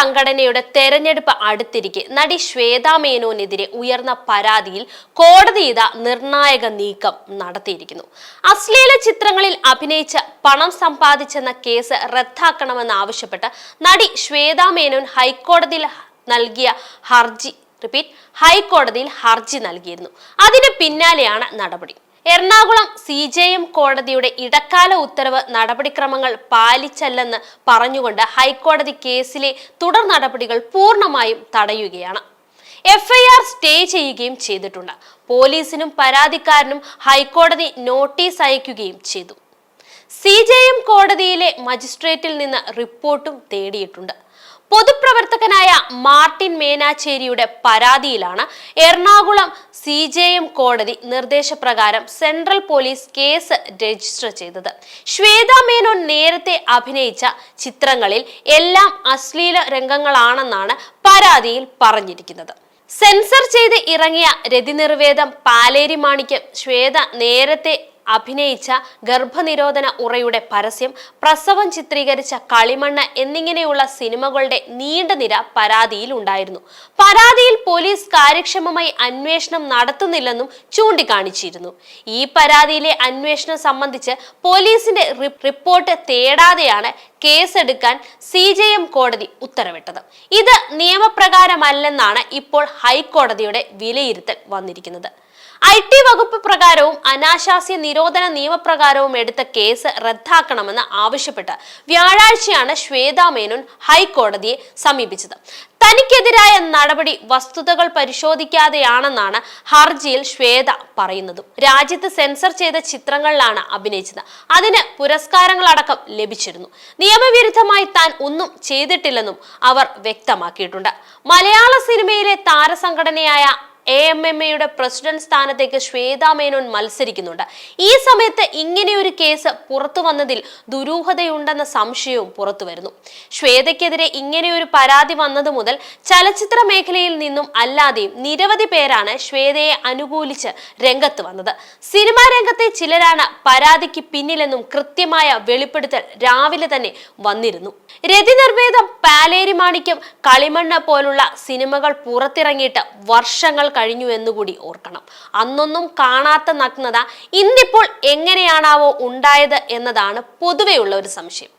സംഘടനയുടെ തെരഞ്ഞെടുപ്പ് അടുത്തിരിക്കെ നടി ശ്വേതാ മേനോനെതിരെ ഉയർന്ന പരാതിയിൽ കോടതി ഇതാ നിർണായക നീക്കം നടത്തിയിരിക്കുന്നു. അശ്ലീല ചിത്രങ്ങളിൽ അഭിനയിച്ച് പണം സമ്പാദിച്ചെന്ന കേസ് റദ്ദാക്കണമെന്നാവശ്യപ്പെട്ട് നടി ശ്വേതാ മേനോൻ ഹൈക്കോടതിയിൽ നൽകിയ ഹർജി റിപ്പീറ്റ് ഹൈക്കോടതിയിൽ ഹർജി നൽകിയിരുന്നു. അതിന് പിന്നാലെയാണ് നടപടി. എറണാകുളം സി ജെ എം കോടതിയുടെ ഇടക്കാല ഉത്തരവ് നടപടിക്രമങ്ങൾ പാലിച്ചല്ലെന്ന് പറഞ്ഞുകൊണ്ട് ഹൈക്കോടതി കേസിലെ തുടർ നടപടികൾ പൂർണമായും തടയുകയാണ്. എഫ്ഐആർ സ്റ്റേ ചെയ്യുകയും ചെയ്തിട്ടുണ്ട്. പോലീസിനും പരാതിക്കാരനും ഹൈക്കോടതി നോട്ടീസ് അയക്കുകയും ചെയ്തു. സി ജെ എം കോടതിയിലെ മജിസ്ട്രേറ്റിൽ നിന്ന് റിപ്പോർട്ടും തേടിയിട്ടുണ്ട്. പൊതുപ്രവർത്തകനായ മാർട്ടിൻ മേനാച്ചേരിയുടെ പരാതിയിലാണ് എറണാകുളം സി ജെ എം കോടതി നിർദ്ദേശപ്രകാരം സെൻട്രൽ പോലീസ് കേസ് രജിസ്റ്റർ ചെയ്തത്. ശ്വേത മേനോൻ നേരത്തെ അഭിനയിച്ച ചിത്രങ്ങളിൽ എല്ലാം അശ്ലീല രംഗങ്ങളാണെന്നാണ് പരാതിയിൽ പറഞ്ഞിരിക്കുന്നത്. സെൻസർ ചെയ്ത് ഇറങ്ങിയ രതിനിർവേദം പാലേരി മാണിക്യം ശ്വേത നേരത്തെ അഭിനയിച്ച ഗർഭനിരോധന ഉറയുടെ പരസ്യം പ്രസവം ചിത്രീകരിച്ച കളിമണ്ണ് എന്നിങ്ങനെയുള്ള സിനിമകളുടെ നീണ്ട നിര പരാതിയിൽ ഉണ്ടായിരുന്നു. പരാതിയിൽ പോലീസ് കാര്യക്ഷമമായി അന്വേഷണം നടത്തുന്നില്ലെന്നും ചൂണ്ടിക്കാണിച്ചിരുന്നു. ഈ പരാതിയിലെ അന്വേഷണം സംബന്ധിച്ച് പോലീസിന്റെ റിപ്പോർട്ട് തേടാതെയാണ് കേസെടുക്കാൻ സി ജെ എം കോടതി ഉത്തരവിട്ടത്. ഇത് നിയമപ്രകാരമല്ലെന്നാണ് ഇപ്പോൾ ഹൈക്കോടതിയുടെ വിലയിരുത്തൽ വന്നിരിക്കുന്നത്. ഐ ടി വകുപ്പ് പ്രകാരവും അനാശാസ്യ നിരോധന നിയമപ്രകാരവും എടുത്ത കേസ് റദ്ദാക്കണമെന്ന് ആവശ്യപ്പെട്ട് വ്യാഴാഴ്ചയാണ് ശ്വേതാ മേനോൻ ഹൈക്കോടതിയെ സമീപിച്ചത്. തനിക്കെതിരായ നടപടി വസ്തുതകൾ പരിശോധിക്കാതെയാണെന്നാണ് ഹർജിയിൽ ശ്വേത പറയുന്നത്. രാജ്യത്ത് സെൻസർ ചെയ്ത ചിത്രങ്ങളിലാണ് അഭിനയിച്ചത്. അതിന് പുരസ്കാരങ്ങളടക്കം ലഭിച്ചിരുന്നു. നിയമവിരുദ്ധമായി താൻ ഒന്നും ചെയ്തിട്ടില്ലെന്നും അവർ വ്യക്തമാക്കിയിട്ടുണ്ട്. മലയാള സിനിമയിലെ താരസംഘടനയായ എ എം എം എയുടെ പ്രസിഡന്റ് സ്ഥാനത്തേക്ക് ശ്വേതാ മേനോൻ മത്സരിക്കുന്നുണ്ട്. ഈ സമയത്ത് ഇങ്ങനെയൊരു കേസ് പുറത്തു വന്നതിൽ ദുരൂഹതയുണ്ടെന്ന സംശയവും പുറത്തു വരുന്നു. ശ്വേതയ്ക്കെതിരെ ഇങ്ങനെയൊരു പരാതി വന്നത് മുതൽ ചലച്ചിത്ര മേഖലയിൽ നിന്നും അല്ലാതെയും നിരവധി പേരാണ് ശ്വേതയെ അനുകൂലിച്ച് രംഗത്ത് വന്നത്. സിനിമാ രംഗത്തെ ചിലരാണ് പരാതിക്ക് പിന്നിലെന്നും കൃത്യമായ വെളിപ്പെടുത്തൽ രാവിലെ തന്നെ വന്നിരുന്നു. രതി നിർവേദം പാലേരി മാണിക്യം കളിമണ്ണ് പോലുള്ള സിനിമകൾ പുറത്തിറങ്ങിയിട്ട് വർഷങ്ങൾ കഴിഞ്ഞു എന്നുകൂടി ഓർക്കണം. അന്നൊന്നും കാണാത്ത നഗ്നത ഇന്നിപ്പോൾ എങ്ങനെയാണാവോ ഉണ്ടായത് എന്നതാണ് പൊതുവെയുള്ള ഒരു സംശയം.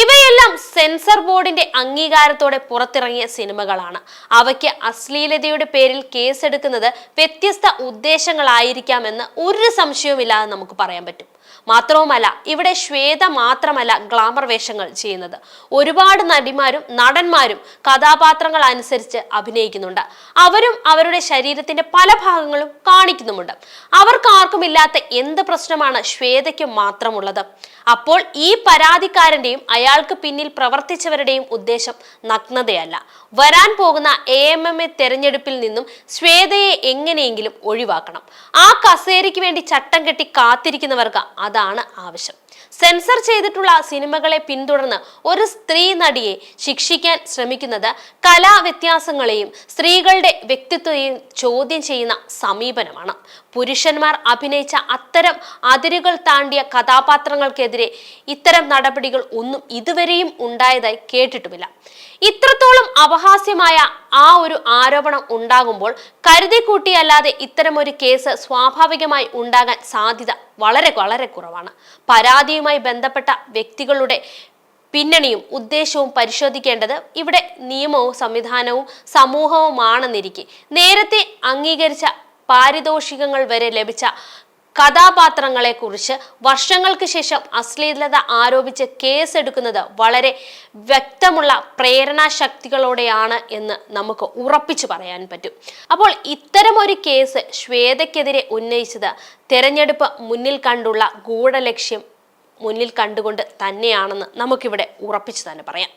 ഇവയെല്ലാം സെൻസർ ബോർഡിന്റെ അംഗീകാരത്തോടെ പുറത്തിറങ്ങിയ സിനിമകളാണ്. അവയ്ക്ക് അശ്ലീലതയുടെ പേരിൽ കേസെടുക്കുന്നത് വ്യത്യസ്ത ഉദ്ദേശങ്ങളായിരിക്കാമെന്ന് ഒരു സംശയവുമില്ലാതെ നമുക്ക് പറയാൻ പറ്റും. മാത്രവുമല്ല ഇവിടെ ശ്വേത മാത്രമല്ല ഗ്ലാമർ വേഷങ്ങൾ ചെയ്യുന്നത്. ഒരുപാട് നടിമാരും നടന്മാരും കഥാപാത്രങ്ങൾ അനുസരിച്ച് അഭിനയിക്കുന്നുണ്ട്. അവരും അവരുടെ ശരീരത്തിന്റെ പല ഭാഗങ്ങളും കാണിക്കുന്നുമുണ്ട്. അവർക്ക് ആർക്കും ഇല്ലാത്ത എന്ത് പ്രശ്നമാണ് ശ്വേതയ്ക്ക് മാത്രമുള്ളത്? അപ്പോൾ ഈ പരാതിക്കാരന്റെയും അയാൾക്ക് പിന്നിൽ പ്രവർത്തിച്ചവരുടെയും ഉദ്ദേശം നഗ്നതയല്ല. വരാൻ പോകുന്ന എ എം എം എ തെരഞ്ഞെടുപ്പിൽ നിന്നും ശ്വേതയെ എങ്ങനെയെങ്കിലും ഒഴിവാക്കണം. ആ കസേരയ്ക്ക് വേണ്ടി ചട്ടം കെട്ടി കാത്തിരിക്കുന്നവർക്ക് അതാണ് ആവശ്യം. സെൻസർ ചെയ്തിട്ടുള്ള സിനിമകളെ പിന്തുടർന്ന് ഒരു സ്ത്രീ നടിയെ ശിക്ഷിക്കാൻ ശ്രമിക്കുന്നത് കലാവ്യത്യാസങ്ങളെയും സ്ത്രീകളുടെ വ്യക്തിത്വത്തെയും ചോദ്യം ചെയ്യുന്ന സമീപനമാണ്. പുരുഷന്മാർ അഭിനയിച്ച അത്തരം അതിരുകൾ താണ്ടിയ കഥാപാത്രങ്ങൾക്കെതിരെ ഇത്തരം നടപടികൾ ഒന്നും ഇതുവരെയും ഉണ്ടായതായി കേട്ടിട്ടുമില്ല. ഇത്രത്തോളം അപഹാസ്യമായ ആ ഒരു ആരോപണം ഉണ്ടാകുമ്പോൾ കരുതി കൂട്ടിയല്ലാതെ ഇത്തരമൊരു കേസ് സ്വാഭാവികമായി ഉണ്ടാകാൻ സാധ്യത വളരെ വളരെ കുറവാണ്. പരാതിയുമായി ബന്ധപ്പെട്ട വ്യക്തികളുടെ പിന്നണിയും ഉദ്ദേശവും പരിശോധിക്കേണ്ടത് ഇവിടെ നിയമവും സംവിധാനവും സമൂഹവുമാണെന്നിരിക്കെ. നേരത്തെ അംഗീകരിച്ച പാരിതോഷികങ്ങൾ വരെ ലഭിച്ച കഥാപാത്രങ്ങളെ കുറിച്ച് വർഷങ്ങൾക്ക് ശേഷം അശ്ലീലത ആരോപിച്ച് കേസെടുക്കുന്നത് വളരെ വ്യക്തമുള്ള പ്രേരണാശക്തികളോടെയാണ് എന്ന് നമുക്ക് ഉറപ്പിച്ചു പറയാൻ പറ്റും. അപ്പോൾ ഇത്തരമൊരു കേസ് ശ്വേതയ്ക്കെതിരെ ഉന്നയിച്ചത് തെരഞ്ഞെടുപ്പ് മുന്നിൽ കണ്ടുള്ള ഗൂഢലക്ഷ്യം മുന്നിൽ കണ്ടുകൊണ്ട് തന്നെയാണെന്ന് നമുക്കിവിടെ ഉറപ്പിച്ചു തന്നെ പറയാം.